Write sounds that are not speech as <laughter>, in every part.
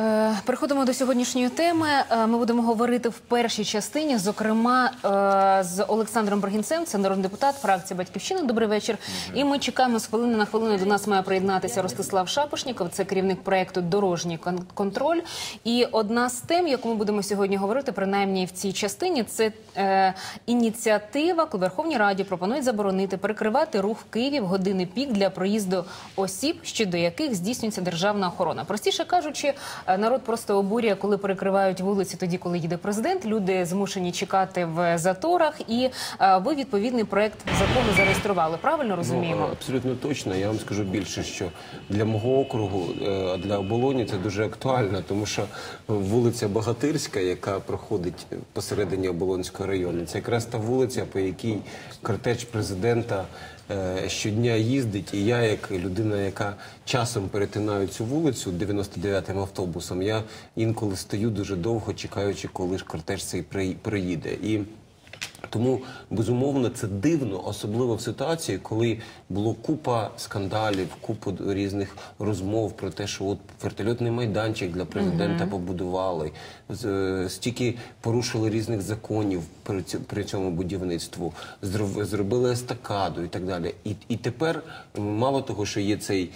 Е, Переходимо до сьогоднішньої теми. Е, Ми будемо говорити в першій частині, зокрема е, з Олександром Брагінцем, це народний депутат, фракція Батьківщина. Добрий вечір. І ми чекаємо з хвилини на хвилину. До нас має приєднатися Ростислав Шапошніков, це керівник проекту Дорожній кон- контроль. І одна з тем, яку ми будемо сьогодні говорити, принаймні в цій частині, це ініціатива, коли Верховній Раді пропонують заборонити перекривати рух в Києві в години пік для проїзду осіб, щодо яких здійснюється державна охорона. Простіше кажучи, народ просто обурює, коли перекривають вулиці тоді, коли їде президент. Люди змушені чекати в заторах, і е, ви відповідний проект закону зареєстрували. Правильно розуміємо? Ну, абсолютно точно. Я вам скажу більше, що для мого округу, е, для оболоні це дуже актуально, тому що вулиця Богатирська, яка проходить посередині Оболонського району, це якраз та вулиця, по якій кортеж президента е, щодня їздить. І я, як людина, яка часом перетинаю цю вулицю 99-м автобусом, я інколи стою дуже довго, чекаючи, коли ж кортеж цей при- приїде. І тому безумовно це дивно, особливо в ситуації, коли було купа скандалів, купа різних розмов про те, що от вертольотний майданчик для президента побудували, е, стільки порушили різних законів при цьому будівництву, зробили естакаду і так далі. І, і тепер мало того, що є цей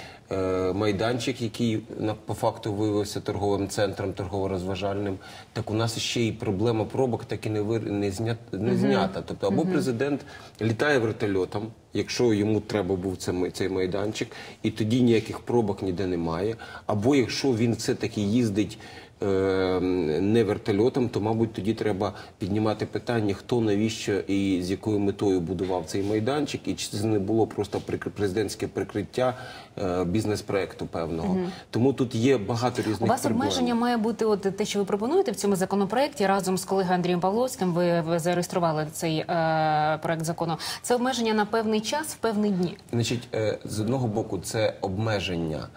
майданчик, який по факту виявився торговим центром, торгово-розважальним, так у нас ще й проблема пробок так і не вир... не, зня... не знята. Тобто, або президент літає вертольотом, якщо йому треба був цей майданчик, і тоді ніяких пробок ніде немає. Або якщо він все-таки їздить. Е, Не вертольотом, то мабуть тоді треба піднімати питання, хто навіщо і з якою метою будував цей майданчик, і чи це не було просто президентське прикриття е, бізнес-проекту певного. Тому тут є багато різних У вас проблем. обмеження має бути от те, що ви пропонуєте в цьому законопроекті разом з колегою Андрієм Павловським. Ви, ви зареєстрували цей е, проект закону. Це обмеження на певний час, в певні дні. Значить, е, з одного боку, це обмеження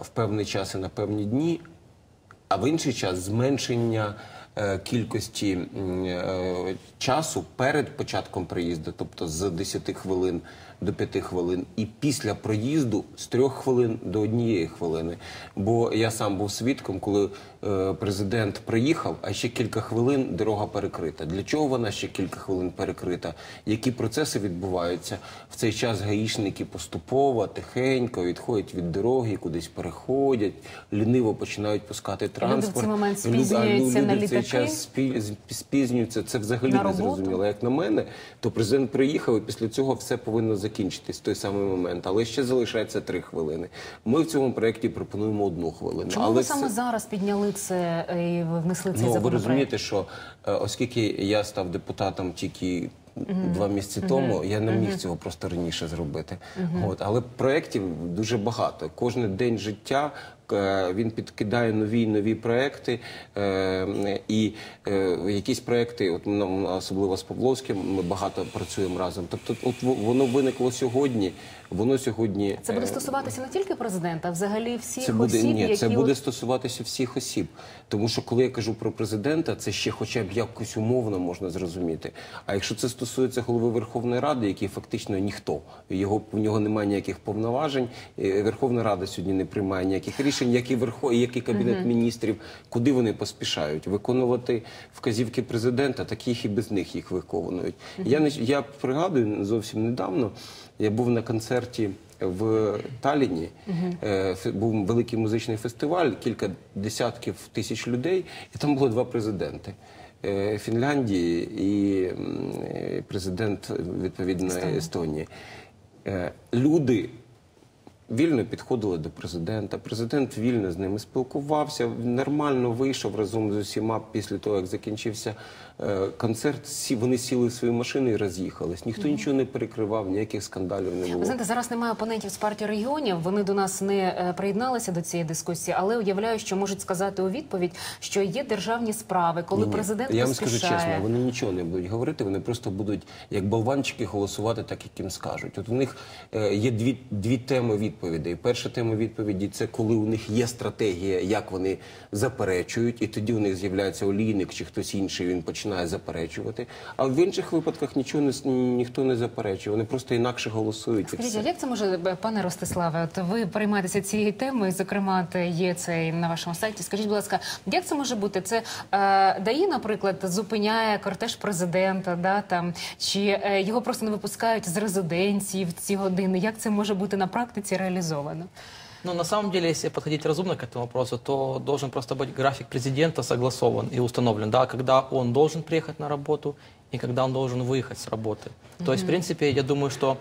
в певний час і на певні дні, а в інший час зменшення е, кількості е, часу перед початком приїзду, тобто з 10 хвилин до 5 хвилин, і після проїзду з 3 хвилин до однієї хвилини. Бо я сам був свідком, коли е, президент приїхав, а ще кілька хвилин дорога перекрита. Для чого вона ще кілька хвилин перекрита? Які процеси відбуваються в цей час? Гаїшники поступово, тихенько відходять від дороги, кудись переходять, ліниво починають пускати транспорт. цей момент Люди- спізнюються люди на в цей літаки? час спізнюються. Це взагалі не зрозуміло. Як на мене, то президент приїхав і після цього все повинно закінчитись в той самий момент. Але ще залишається три хвилини. Ми в цьому проєкті пропонуємо одну хвилину. Чому Але ви це- саме зараз підняли це е, і внесли цей Ну, ви розумієте, що е, оскільки я став депутатом тільки два місяці тому, я не міг цього просто раніше зробити. От, але проєктів дуже багато. Кожен день життя він підкидає нові і нові проекти. Е, і е, якісь проекти, от ну, особливо з Павловським, ми багато працюємо разом. Тобто, от во- воно виникло сьогодні. Воно сьогодні Це буде е, стосуватися не тільки президента, а взагалі всіх це буде осіб, ні, які це буде стосуватися всіх осіб. Тому що коли я кажу про президента, це ще хоча б якось умовно можна зрозуміти. А якщо це стосується голови Верховної Ради, який фактично ніхто, його у нього немає ніяких повноважень. е, Верховна Рада сьогодні не приймає ніяких рішень, як і верхо, як і кабінет міністрів. Куди вони поспішають виконувати вказівки президента, так їх і без них їх виконують. Я не я пригадую зовсім недавно. Я був на концерті в Талліні. Е, фе- Був великий музичний фестиваль, кілька десятків тисяч людей, і там було два президенти. Е, Фінляндії і е, президент відповідно Естонії. Е, Люди вільно підходили до президента. Президент вільно з ними спілкувався, нормально вийшов разом з усіма після того, як закінчився е, концерт. Сі, вони сіли в свої машини і роз'їхались. Ніхто нічого не перекривав, ніяких скандалів не Ви знаєте, зараз немає опонентів з партії регіонів. Вони до нас не е, приєдналися до цієї дискусії, але уявляю, що можуть сказати у відповідь, що є державні справи, коли президент я вам скажу чесно, вони нічого не будуть говорити. Вони просто будуть як болванчики голосувати, так як їм скажуть. От у них е, є дві, дві теми відповіді. Відповідей. Перша тема відповіді це коли у них є стратегія, як вони заперечують, і тоді у них з'являється олійник чи хтось інший. Він починає заперечувати. А в інших випадках нічого не ніхто не заперечує. Вони просто інакше голосують. Скажіть, а як це може, пане Ростиславе? От ви переймаєтеся цією темою, зокрема, є це і на вашому сайті. Скажіть, будь ласка, як це може бути? Це е, ДАІ, наприклад, зупиняє кортеж президента, да там чи е, його просто не випускають з резиденції в ці години? Як це може бути на практиці реалізовано? Ну, на самом деле, если подходить разумно к этому вопросу, то должен просто быть график президента согласован и установлен, да, когда он должен приехать на работу и когда он должен выехать с работы. То есть, в принципе, я думаю, что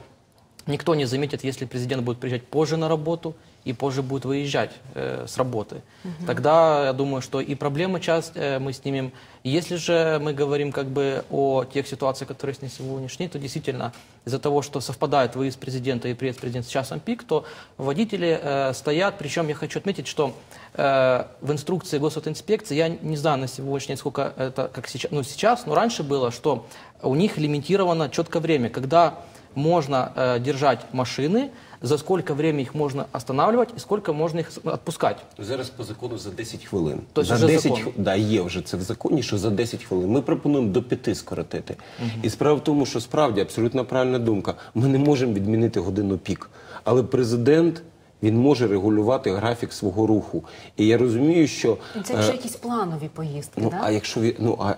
никто не заметит, если президент будет приезжать позже на работу и позже будет выезжать э, с работы. Тогда я думаю, что и проблемы часть э, мы снимем. Если же мы говорим как бы о тех ситуациях, которые есть на сегодняшний то действительно из-за того, что совпадает выезд президента и приезд президента с часом пик, то водители э, стоят. Причем я хочу отметить, что э, в инструкции госинспекции, я не знаю на сегодняшний день, сколько это как сейчас, ну сейчас, но раньше было, что у них лимитировано четко время, когда можно э, держать машины, за сколько времени их можно останавливать и сколько можно их відпускати. отпускать. Зараз по закону за 10 хвилин. То за вже 10 закон? хв- да, є вже це в законі, що за 10 хвилин. Ми пропонуємо до 5 скоротити. І справа в тому, що справді абсолютно правильна думка. Ми не можемо відмінити годину пік. Але президент він може регулювати графік свого руху. І я розумію, що Це вже якісь планові поїздки, Ну да? а якщо ві- ну а,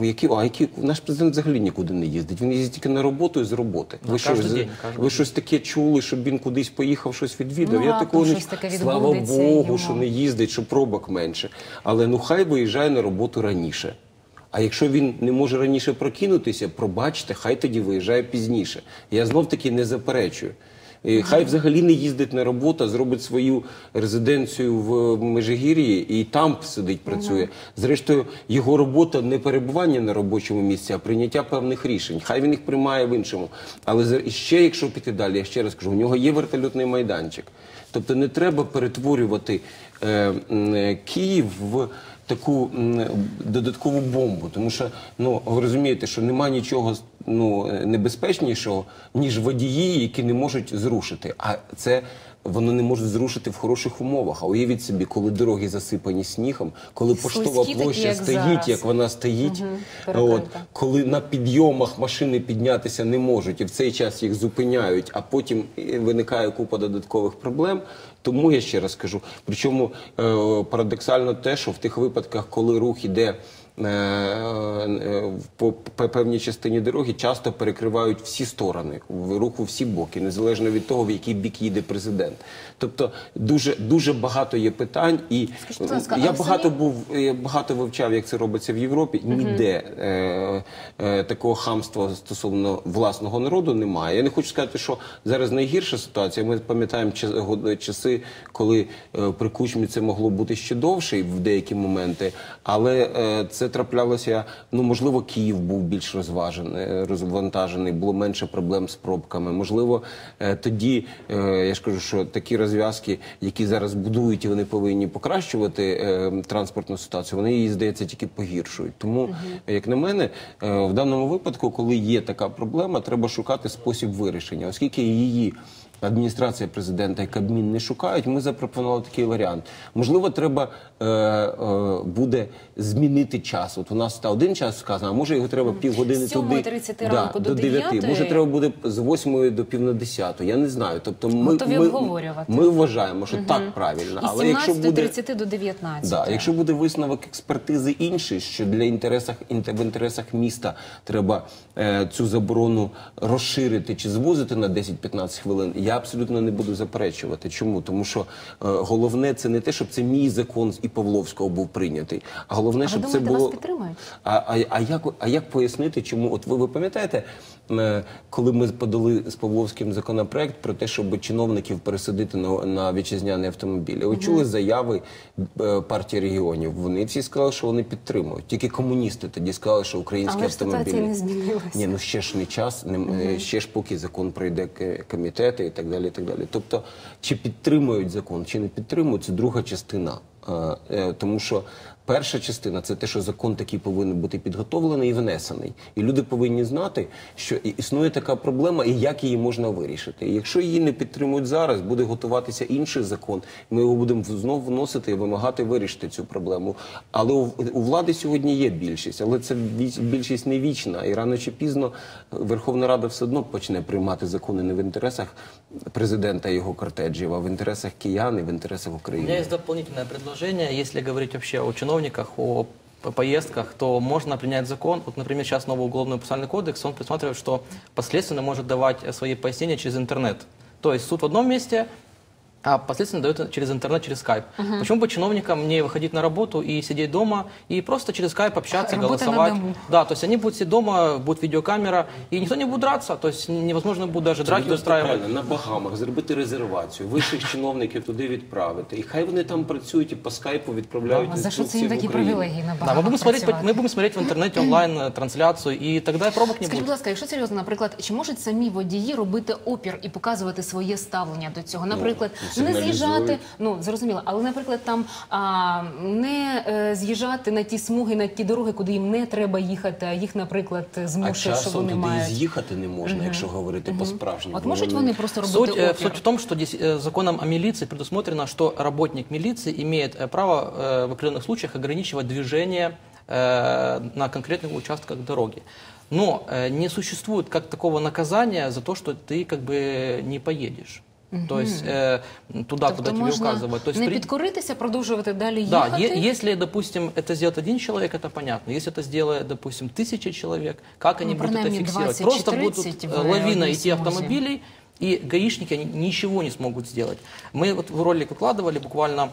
а які, а які наш президент взагалі нікуди не їздить? Він їздить тільки на роботу і з роботи. Ну, ви що, день, ви день. щось таке чули, щоб він кудись поїхав, щось відвідав? Ну, Я такого не слава Богу, йому. що не їздить, що пробок менше. Але ну хай виїжджає на роботу раніше. А якщо він не може раніше прокинутися, пробачте, хай тоді виїжджає пізніше. Я знов таки не заперечую. Хай взагалі не їздить на роботу, а зробить свою резиденцію в Межигір'ї і там сидить, працює. Зрештою, його робота не перебування на робочому місці, а прийняття певних рішень. Хай він їх приймає в іншому. Але ще, якщо піти далі, я ще раз кажу, у нього є вертольотний майданчик. Тобто не треба перетворювати е, е, Київ в таку додаткову бомбу, тому що ну ви розумієте, що немає нічого ну е, небезпечнішого ніж водії, які не можуть зрушити. А це воно не може зрушити в хороших умовах. А уявіть собі, коли дороги засипані снігом, коли поштова Слизькі такі, площа як стоїть, зараз. як вона стоїть, от, коли на підйомах машини піднятися не можуть, і в цей час їх зупиняють, а потім е, виникає купа додаткових проблем. Тому я ще раз кажу, причому е, парадоксально те, що в тих випадках, коли рух іде по, по певній частині дороги, часто перекривають всі сторони, в руху всі боки, незалежно від того, в який бік їде президент. Тобто дуже дуже багато є питань, і Скажіть, ласка, я багато самі- був я багато вивчав, як це робиться в Європі. Ніде е, е, такого хамства стосовно власного народу немає. Я не хочу сказати, що зараз найгірша ситуація. Ми пам'ятаємо часи, коли е, при кучмі це могло бути ще довше в деякі моменти, але е, це траплялося. Ну можливо, Київ був більш розважений, е, розвантажений, було менше проблем з пробками. Можливо, е, тоді е, я ж кажу, що такі розв'язки, які зараз будують, і вони повинні покращувати транспортну ситуацію, вони її здається тільки погіршують. Тому, як на мене, в даному випадку, коли є така проблема, треба шукати спосіб вирішення, оскільки її. Адміністрація президента і Кабмін не шукають. Ми запропонували такий варіант. Можливо, треба е, е, буде змінити час. От у нас та один час сказано, а може його треба півгодини З туди 7:30 ранку до 9. 9. Може, треба буде з 8 до пів на 10. Я не знаю. Тобто, ми, Готові ми, обговорювати. ми вважаємо, що так правильно. І Але якщо буде 17.30 до 19. Да, якщо буде висновок експертизи інший, що для інтересах інте- в інтересах міста треба е, цю заборону розширити чи звузити на 10-15 хвилин, я абсолютно не буду заперечувати. Чому? Тому що е, головне це не те, щоб це мій закон і Павловського був прийнятий, а головне, А ви щоб це було вас підтримають? а, а, а, як, а як пояснити, чому? От ви, ви пам'ятаєте, коли ми подали з Павловським законопроект про те, щоб чиновників пересадити на, на вітчизняні автомобілі? Ви чули заяви е, партії регіонів? Вони всі сказали, що вони підтримують. Тільки комуністи тоді сказали, що українські Але ж ситуація автомобілі не змінилася. Ні, ну ще ж не час, не, е, ще ж поки закон пройде комітети і так далі. І так далі. Тобто, чи підтримують закон, чи не підтримують, це друга частина Е, е, Тому що перша частина це те, що закон такий повинен бути підготовлений і внесений. І люди повинні знати, що існує така проблема і як її можна вирішити. І якщо її не підтримують зараз, буде готуватися інший закон. Ми його будемо знову вносити і вимагати вирішити цю проблему. Але у, у влади сьогодні є більшість, але це більшість не вічна. І рано чи пізно Верховна Рада все одно почне приймати закони не в інтересах президента і його кортеджів, а в інтересах киян і в інтересах У України. меня есть дополнительное предложение. Если говорить вообще о чиновниках, о поездках, то можно принять закон. Вот, например, сейчас новый уголовный процессуальный кодекс, он предусматривает, что последственно может давать свои пояснения через интернет. То есть суд в одном месте, а последственно дает это через интернет, через скайп. Почему бы чиновникам не выходить на работу и сидеть дома и просто через скайп общаться, Работа на голосовать? дому. Да, то есть они будут сидеть дома, будет видеокамера, и никто не будет драться, то есть невозможно будет даже драки Це устраивать. правильно, на Багамах зробити резервацію, вищих <laughs> чиновників туди відправити. І хай вони там працюють і по скайпу відправляють А за що це інструкції їм в такі Україну. привілегії на Да, мы багато будем, смотреть, по- працювати? мы будем смотреть в интернете онлайн э, трансляцию, и тогда и пробок не Скажіть, будь будет. ласка, якщо серйозно, наприклад, чи можуть самі водії робити опір і показувати своє ставлення до цього? Наприклад, ну, не сигналізують. з'їжджати, ну зрозуміло, але, наприклад, там а, не е, з'їжджати на ті смуги, на ті дороги, куди їм не треба їхати, а їх, наприклад, А змушує, що часом вони туди і мають. з'їхати не можна, якщо говорити по-справжньому. От Бо можуть вони просто робити Суть, э, опір? суть в том, что здесь э, законом о милиции предусмотрено, что работник милиции имеет э, право э, в определенных случаях ограничивать движение э, на конкретных участках дороги. Но э, не существует как такого наказания за то, что ты как бы не поедешь. То есть э, туда, тобто куда тебе можна указывают. То есть не при- підкоритися, продовжувати далі Да, їхати. е- если, допустим, это сделает один человек, это понятно. Если это сделает, допустим, тысячи человек, как они Ну, будут это принаймні фиксировать? 20 Просто чи будут 30 э, в лавина одній идти смузі. автомобилей, и гаишники они ничего не смогут сделать. Мы вот в ролик выкладывали буквально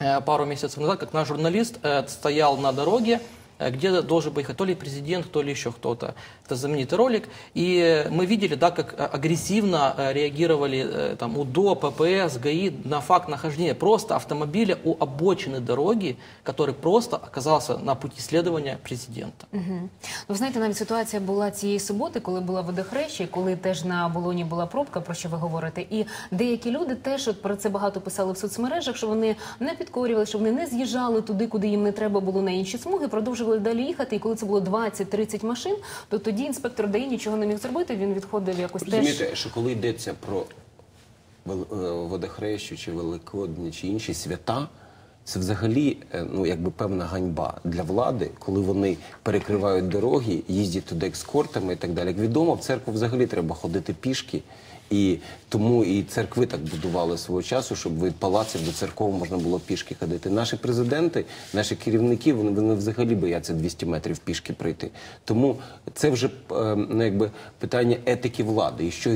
э, пару месяцев назад, как наш журналист э, стоял на дороге, э, где должен поехать то ли президент, то ли еще кто-то. Это знаменитый ролик. И э, мы видели, да, как э, агрессивно э, реагировали э, там, УДО, ППС, ГАИ на факт нахождения просто автомобиля у обочины дороги, который просто оказался на пути следования президента. Ну, ви знаєте, навіть ситуація була цієї суботи, коли була водохреща, коли теж на болоні була пробка, про що ви говорите. І деякі люди теж от про це багато писали в соцмережах, що вони не підкорювали, що вони не з'їжджали туди, куди їм не треба було на інші смуги, продовжували далі їхати. І коли це було 20-30 машин, то тоді інспектор ДАІ нічого не міг зробити. Він відходив якось теж. Розумієте, що коли йдеться про е, водохрещу чи Великодні чи інші свята, це взагалі е, ну якби певна ганьба для влади, коли вони перекривають дороги, їздять туди екскортами і так далі. Як відомо, в церкву взагалі треба ходити пішки. І тому і церкви так будували свого часу, щоб від палаців до церков можна було пішки ходити. Наші президенти, наші керівники, вони, вони взагалі бояться 200 метрів пішки прийти. Тому це вже е, ну, якби питання етики влади. І що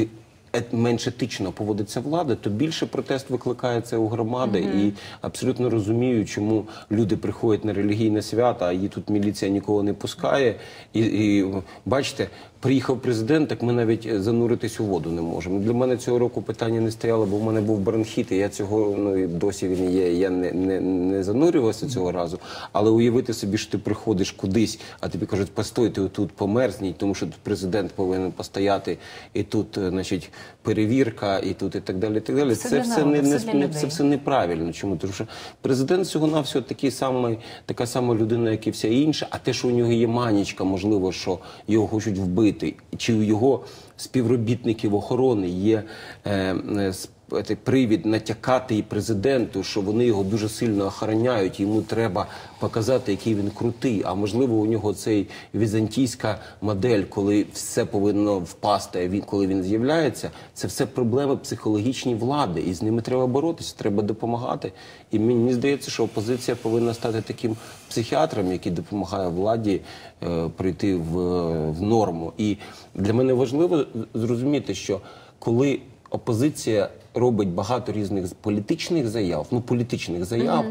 менш етично поводиться влада, то більше протест викликається у громади і абсолютно розумію, чому люди приходять на релігійне свято, а її тут міліція нікого не пускає. І, і бачите, приїхав президент, так ми навіть е, зануритись у воду не можемо. Для мене цього року питання не стояло, бо в мене був бронхіт, і я цього ну і досі він є. Я не, не, не занурювався цього разу. Але уявити собі, що ти приходиш кудись, а тобі кажуть, постой, ти тут померзніть, тому що тут президент повинен постояти, і тут, е, значить, перевірка, і тут і так далі. І так далі. Все це для все народу, не, не, все не людей. це все неправильно. Чому? Тому що президент всього навсього такий самий, така сама людина, як і вся інша. А те, що у нього є манічка, можливо, що його хочуть вбити, чи у його співробітників охорони є е, е, привід натякати і президенту, що вони його дуже сильно охороняють. Йому треба показати, який він крутий. А можливо, у нього цей візантійська модель, коли все повинно впасти. Він коли він з'являється, це все проблеми психологічні влади, і з ними треба боротися, треба допомагати. І мені здається, що опозиція повинна стати таким психіатром, який допомагає владі е, прийти в, в норму. І для мене важливо зрозуміти, що коли опозиція робить багато різних політичних заяв, ну політичних заяв.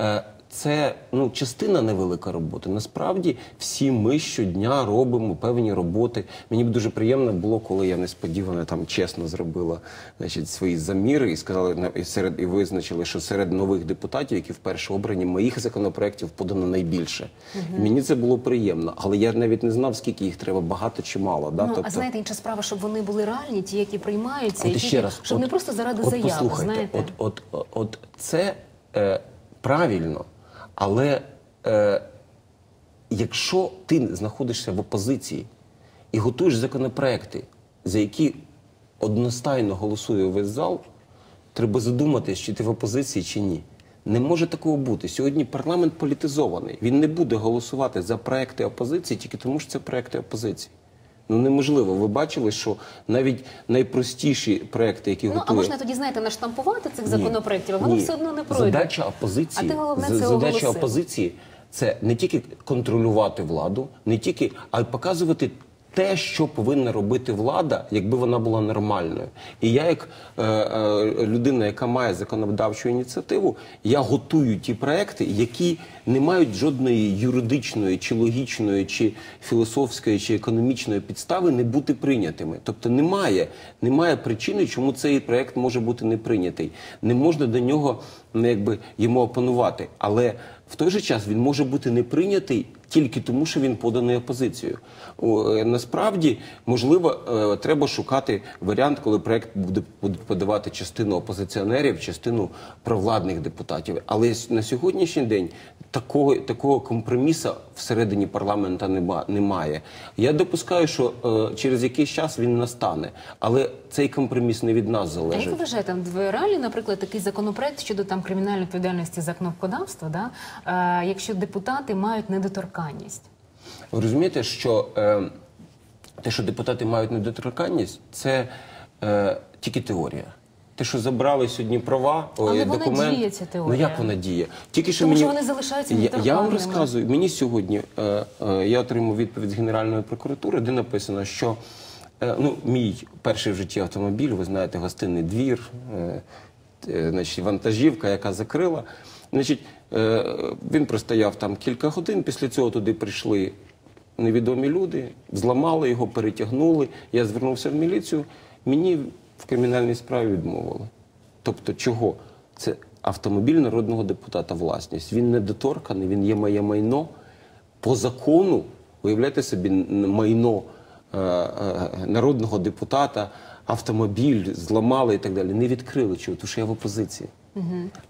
е, Це ну частина невелика роботи. Насправді всі ми щодня робимо певні роботи. Мені б дуже приємно було, коли я несподівано там чесно зробила значить, свої заміри і сказали і серед і визначили, що серед нових депутатів, які вперше обрані, моїх законопроєктів подано найбільше. І Мені це було приємно, але я навіть не знав, скільки їх треба багато чи мало. Да? Ну, тобто, а знаєте, інша справа, щоб вони були реальні, ті, які приймаються, От які, ще раз, щоб от- не просто заради от заяви, послухайте, знаєте. От, от, от це е, правильно, але е, якщо ти знаходишся в опозиції і готуєш законопроекти, за які одностайно голосує весь зал, треба задуматись, чи ти в опозиції, чи ні. Не може такого бути. Сьогодні парламент політизований. Він не буде голосувати за проекти опозиції тільки тому, що це проекти опозиції. Ну неможливо. Ви бачили, що навіть найпростіші проекти, які Ну, а можна тоді, знаєте, наштампувати цих ні. законопроєктів, а вони Ні. все одно не пройдуть. Задача опозиції, А ти, головне, це задача опозиції це не тільки контролювати владу, не тільки, а й показувати. Те, що повинна робити влада, якби вона була нормальною, і я, як е, е, людина, яка має законодавчу ініціативу, я готую ті проекти, які не мають жодної юридичної, чи логічної, чи філософської, чи економічної підстави не бути прийнятими. Тобто немає, немає причини, чому цей проект може бути не прийнятий. Не можна до нього ну, якби йому опанувати. Але в той же час він може бути не прийнятий тільки тому, що він поданий опозицією. Е, Насправді, можливо, е, треба шукати варіант, коли проект буде подавати частину опозиціонерів, частину провладних депутатів. Але на сьогоднішній день такого, такого компромісу всередині парламента нема- немає. Я допускаю, що е, через якийсь час він настане, але цей компроміс не від нас А залежить. як ви вважаєте, в реалі, наприклад, такий законопроект щодо там кримінальної відповідальності за кнопкодавство, да, е, якщо депутати мають недоторканність? Ви розумієте, що е, те, що депутати мають недоторканність, це е, тільки теорія. Те, що забрали сьогодні права, Але ой, вона діє, ця теорія. Ну як вона діє? Тільки що Тому мені що вони залишаються я, я вам розказую. Мені сьогодні е, е, я отримав відповідь з Генеральної прокуратури, де написано, що е, ну, мій перший в житті автомобіль, ви знаєте, гостинний двір, е, значить, вантажівка, яка закрила. Значить, е, він простояв там кілька годин. Після цього туди прийшли невідомі люди, зламали його, перетягнули. Я звернувся в міліцію. Мені в кримінальній справі відмовили. Тобто, чого? Це автомобіль народного депутата власність. Він недоторканий, він є моє майно. По закону, уявляєте собі, майно е, е, народного депутата, автомобіль зламали і так далі. Не відкрили чого, тому що я в опозиції.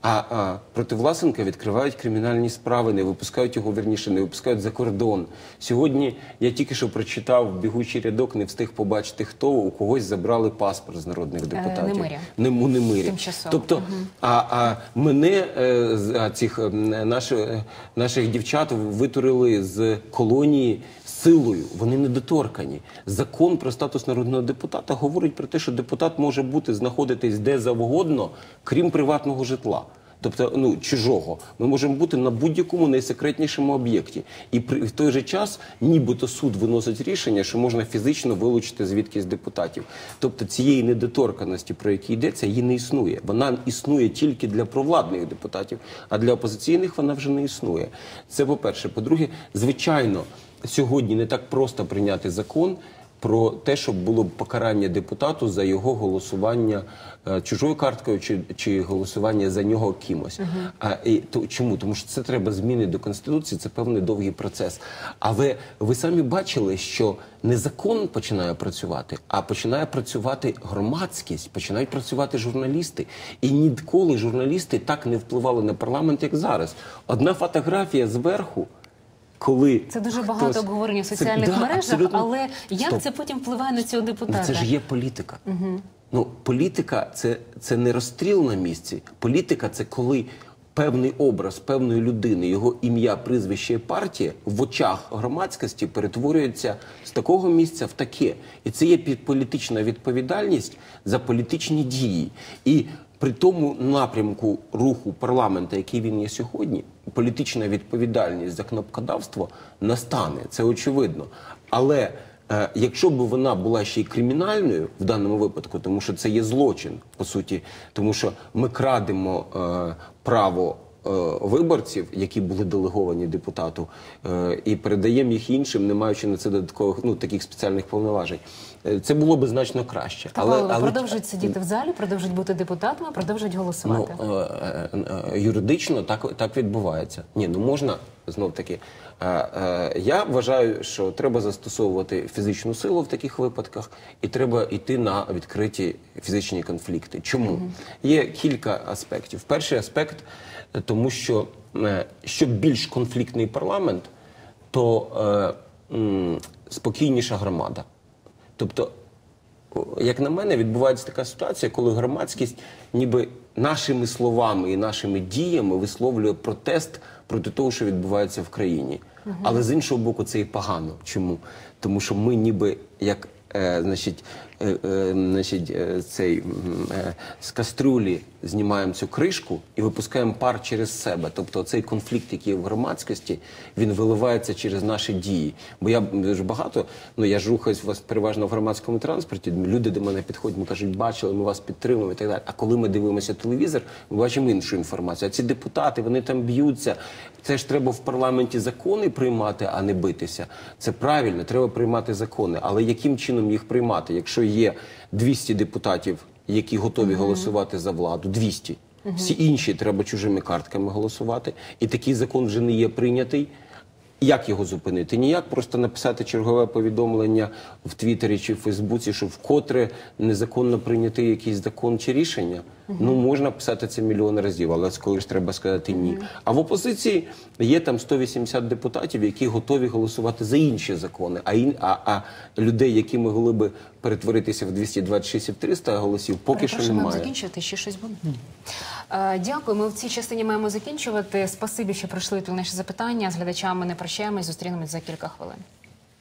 А, а проти Власенка відкривають кримінальні справи, не випускають його вірніше, не випускають за кордон. Сьогодні я тільки що прочитав бігучий рядок, не встиг побачити, хто у когось забрали паспорт з народних депутатів. Немиря. Нему Немиря. Тимчасово. Тобто, а, а мене е, а, цих е, наші, е, наших дівчат витурили з колонії силою. Вони недоторкані. Закон про статус народного депутата говорить про те, що депутат може бути знаходитись де завгодно, крім приватного житла. Тобто, ну чужого, ми можемо бути на будь-якому найсекретнішому об'єкті, і при в той же час, нібито суд виносить рішення, що можна фізично вилучити звідкись депутатів. Тобто цієї недоторканості, про які йдеться, її не існує. Вона існує тільки для провладних депутатів, а для опозиційних вона вже не існує. Це по-перше. По-друге, звичайно, сьогодні не так просто прийняти закон. Про те, щоб було покарання депутату за його голосування е, чужою карткою чи, чи голосування за нього кимось. А, і, то, чому? Тому що це треба зміни до конституції, це певний довгий процес. Але ви самі бачили, що не закон починає працювати, а починає працювати громадськість, починають працювати журналісти. І ніколи журналісти так не впливали на парламент, як зараз. Одна фотографія зверху. Коли Це дуже хтось- багато обговорення в Це- соціальних да, мережах, абсолютно. але як Стоп. це потім впливає на цього депутата? Ну, це ж є політика. Ну, політика це, це не розстріл на місці. Політика це коли певний образ певної людини, його ім'я, прізвище і партія в очах громадськості перетворюється з такого місця в таке. І це є політична відповідальність за політичні дії. І при тому напрямку руху парламента, який він є сьогодні, політична відповідальність за кнопкодавство настане. Це очевидно. Але Е, Якщо б вона була ще й кримінальною в даному випадку, тому що це є злочин, по суті, тому що ми крадемо е, право виборців, які були делеговані депутату, е, і передаємо їх іншим, не маючи на це додаткових ну таких спеціальних повноважень. Е, Це було б значно краще. Але, продовжують сидіти в залі, продовжують бути депутатами, продовжують Ну, голосувати. е, е, е, юридично так, так відбувається. Ні, ну можна знов таки. Е, е, я вважаю, що треба застосовувати фізичну силу в таких випадках, і треба йти на відкриті фізичні конфлікти. Чому? Є кілька аспектів. Перший аспект е, тому що е, що більш конфліктний парламент, то е, м, спокійніша громада. Тобто, як на мене, відбувається така ситуація, коли громадськість ніби нашими словами і нашими діями висловлює протест проти того, що відбувається в країні. Але з іншого боку, це і погано. Чому? Тому що ми ніби як. Е, значить, е, е, значить, е, цей з кастрюлі знімаємо цю кришку і випускаємо пар через себе. Тобто цей конфлікт, який є в громадськості, він виливається через наші дії. Бо я дуже багато, ну я ж рухаюсь вас переважно в громадському транспорті. Люди до мене підходять, ми кажуть, бачили, ми вас підтримуємо і так далі. А коли ми дивимося телевізор, ми бачимо іншу інформацію. А ці депутати вони там б'ються. Це ж треба в парламенті закони приймати, а не битися. Це правильно, треба приймати закони. Але яким чином їх приймати, якщо є 200 депутатів, які готові голосувати за владу, 200. Всі інші треба чужими картками голосувати, і такий закон вже не є прийнятий. Як його зупинити? Ніяк просто написати чергове повідомлення в Твіттері чи в Фейсбуці, що вкотре незаконно прийнятий якийсь закон чи рішення. Ну можна писати це мільйон разів, але ж треба сказати ні. А в опозиції є там 180 депутатів, які готові голосувати за інші закони. А ін, а, а людей, які могли би перетворитися в 226 і в 300 голосів, поки що Перепрошую, немає. закінчувати, ще щось буде? Е, Дякую. Ми в цій частині маємо закінчувати. Спасибі, що прийшли тут наші запитання. З глядачами не прощаємось, зустрінемось за кілька хвилин.